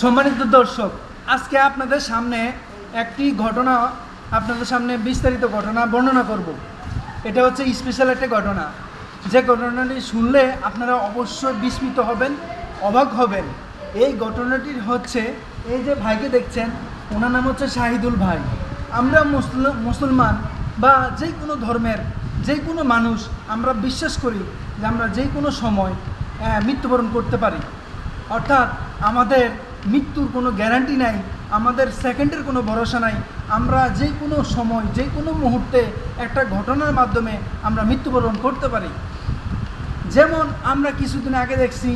সম্মানিত দর্শক, আজকে আপনাদের সামনে একটি ঘটনা, আপনাদের সামনে বিস্তারিত ঘটনা বর্ণনা করব। এটা হচ্ছে স্পেশাল একটা ঘটনা। যে ঘটনাটি শুনলে আপনারা অবশ্যই বিস্মিত হবেন, অবাক হবেন। এই ঘটনাটি হচ্ছে, এই যে ভাইকে দেখছেন, ওনার নাম হচ্ছে শাহিদুল ভাই। আমরা মুসল- মুসলমান বা যে কোনো ধর্মের, যে কোনো মানুষ, আমরা বিশ্বাস করি যে আমরা যে কোনো সময় মৃত্যুবরণ করতে পারি। অর্থাৎ আমাদের মৃত্যুর কোনো গ্যারান্টি নাই, আমাদের সেকেন্ডের কোনো ভরসা নাই। আমরা যে কোনো সময়, যে কোনো মুহূর্তে একটা ঘটনার মাধ্যমে আমরা মৃত্যুবরণ করতে পারি। যেমন আমরা কিছুদিন আগে দেখছি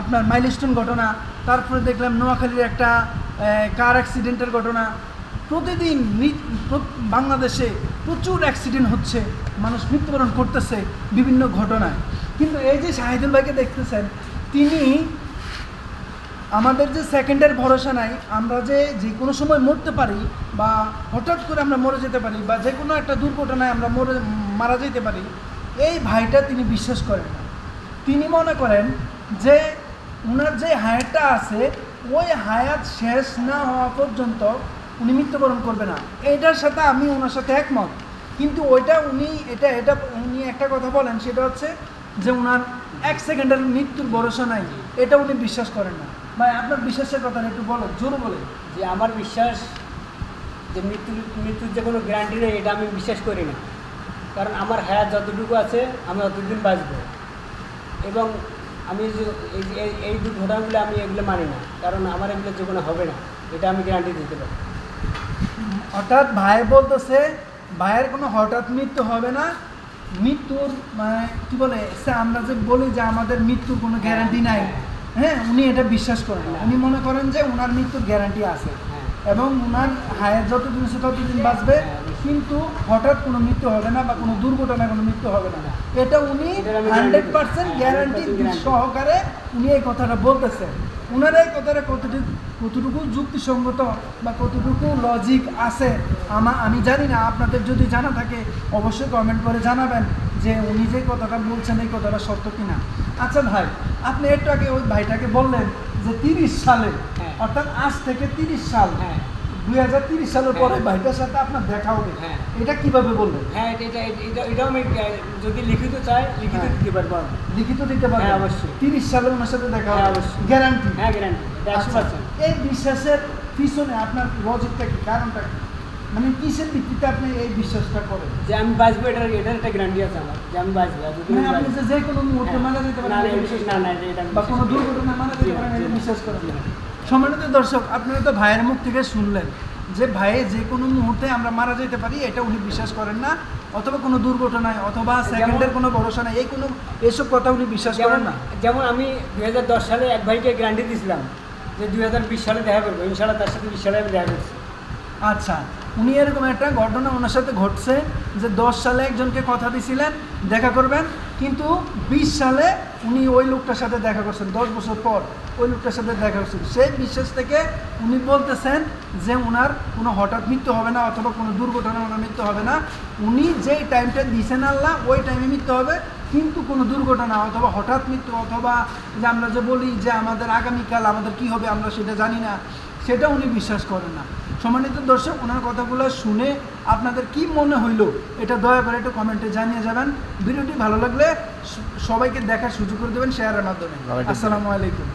আপনার মাইলস্টোন ঘটনা, তারপরে দেখলাম নোয়াখালীর একটা কার অ্যাক্সিডেন্টের ঘটনা। প্রতিদিন বাংলাদেশে প্রচুর অ্যাক্সিডেন্ট হচ্ছে, মানুষ মৃত্যুবরণ করতেছে বিভিন্ন ঘটনায়। কিন্তু এই যে শাহিদুল ভাইকে দেখতেছেন, তিনি আমাদের যে সেকেন্ডের ভরসা নাই, আমরা যে যে কোনো সময় মরতে পারি বা হঠাৎ করে আমরা মরে যেতে পারি বা যে কোনো একটা দুর্ঘটনায় আমরা মরে, মারা যেতে পারি, এই ভাইটা তিনি বিশ্বাস করেন না। তিনি মনে করেন যে ওনার যে হায়াতটা আছে, ওই হায়াত শেষ না হওয়া পর্যন্ত উনি মৃত্যুবরণ করবে না। এইটার সাথে আমি ওনার সাথে একমত। কিন্তু ওইটা উনি, এটা এটা উনি একটা কথা বলেন, সেটা হচ্ছে যে ওনার এক সেকেন্ডের মৃত্যুর ভরসা নাই। এটা উনি বিশ্বাস করেন না। ভাই আপনার বিশ্বাসের কথা একটু বলো জোরে বলে যে আমার বিশ্বাস যে মৃত্যুর মৃত্যুর যে কোনো গ্যারান্টি নেই এটা আমি বিশ্বাস করি না। কারণ আমার হায়াত যতটুকু আছে আমি অতদিন বাঁচব। এবং আমি যে এই দুর্ঘটনাগুলো আমি এগুলো মানি না। কারণ আমার এগুলো জীবনে হবে না এটা আমি গ্যারান্টি দিতে পারি। অর্থাৎ ভাই বলতেছে ভাইয়ের কোনো হঠাৎ মৃত্যু হবে না। মৃত্যুর মানে কি বলে সে আমরা যে বলি যে আমাদের মৃত্যুর কোনো গ্যারান্টি নাই। হ্যাঁ উনি এটা বিশ্বাস করেন। না উনি মনে করেন যে ওনার মৃত্যুর গ্যারান্টি আছে। হ্যাঁ। এবং ওনার হায়াত যতদিন আছে ততদিন বাঁচবে কিন্তু হঠাৎ কোনো মৃত্যু হবে না বা কোনো দুর্ঘটনায় কোনো মৃত্যু হবে না। এটা উনি হান্ড্রেড পার্সেন্ট গ্যারান্টি 100% সহকারে উনি এই কথাটা বলতেছেন। ওনার এই কথাটা কতটুকু কতটুকু যুক্তিসঙ্গত বা কতটুকু লজিক আছে আমা আমি জানি না। আপনাদের যদি জানা থাকে অবশ্যই কমেন্ট করে জানাবেন। যে উনি যে কথাটা বলছেন এই কথাটা সত্য কিনা? আচ্ছা ভাই আপনি একটু আগে ওই ভাইটাকে বললেন যে তিরিশ সালে হ্যাঁ। অর্থাৎ আজ থেকে তিরিশ সাল হ্যাঁ। দুই হাজার তিরিশ সালের পরে হ্যাঁ। ভাইটার সাথে আপনার দেখা হবে। হ্যাঁ। এটা কীভাবে বললেন? হ্যাঁ এটা এটা এটা এটাও আমি যদি লিখিত চাই লিখিত। দিতে পারব লিখিত দিতে পারবেন? অবশ্যই। তিরিশ সালে ওনার সাথে দেখা হ্যাঁ, হবে অবশ্যই। গ্যারান্টি। হ্যাঁ গ্যারান্টি। একশো আচ্ছা, পার্সেন্ট এই বিশ্বাসের পিছনে আপনার লজিকটা কি? কারণটা কি? মানে কিসের ভিত্তিতে আপনি এই বিশ্বাসটা করেন যে আমি বাঁচবো এটার এটার একটা গ্যারান্টি আছে আমার যে আমি বাঁচবো মানে আপনি যে যে কোনো মুহূর্তে হ্যাঁ। মারা যেতে পারেন না, এটা এটা- বিশ্বাস না, না, এটা- এটা বা কোনো করি না। দুর্ঘটনায় মারা যেতে পারেন এটা বিশ্বাস করেন না। সম্মানিত দর্শক আপনারা তো ভাইয়ের মুখ থেকে শুনলেন যে ভাইয়ে যে কোনো মুহূর্তে আমরা মারা যেতে পারি এটা উনি বিশ্বাস করেন না অথবা কোনো দুর্ঘটনায় অথবা সেকেন্ডের কোনো ভরসা নাই এই কোনো এসব কথা উনি বিশ্বাস করেন না যেমন আমি দুই হাজার দশ সালে এক ভাইকে গ্যারান্টি দিয়েছিলাম যে দুই হাজার বিশ সালে দেখা করব ইনশাল্লাহ তার সাথে বিশ সালে আমি দেখা করছি আচ্ছা উনি এরকম একটা ঘটনা ওনার সাথে ঘটছে যে দশ সালে একজনকে কথা দিছিলেন, দেখা করবেন। কিন্তু বিশ সালে উনি ওই লোকটার সাথে দেখা করছেন, দশ বছর পর ওই লোকটার সাথে দেখা করছেন। সেই বিশ্বাস থেকে উনি বলতেছেন যে ওনার কোনো হঠাৎ মৃত্যু হবে না অথবা কোনো দুর্ঘটনা ওনার মৃত্যু হবে না। উনি যেই টাইমটা দিয়েছেন আল্লাহ, ওই টাইমে মৃত্যু হবে। কিন্তু কোনো দুর্ঘটনা অথবা হঠাৎ মৃত্যু অথবা যে আমরা যে বলি যে আমাদের আগামীকাল আমাদের কি হবে আমরা সেটা জানি না। সেটা উনি বিশ্বাস করেন না। সম্মানিত দর্শক ওনার কথাগুলো শুনে আপনাদের কি মনে হইল এটা দয়া করে একটু কমেন্টে জানিয়ে যাবেন। ভিডিওটি ভালো লাগলে সবাইকে দেখার সুযোগ করে দেবেন শেয়ারের মাধ্যমে। আসসালাম। আসসালামু আলাইকুম।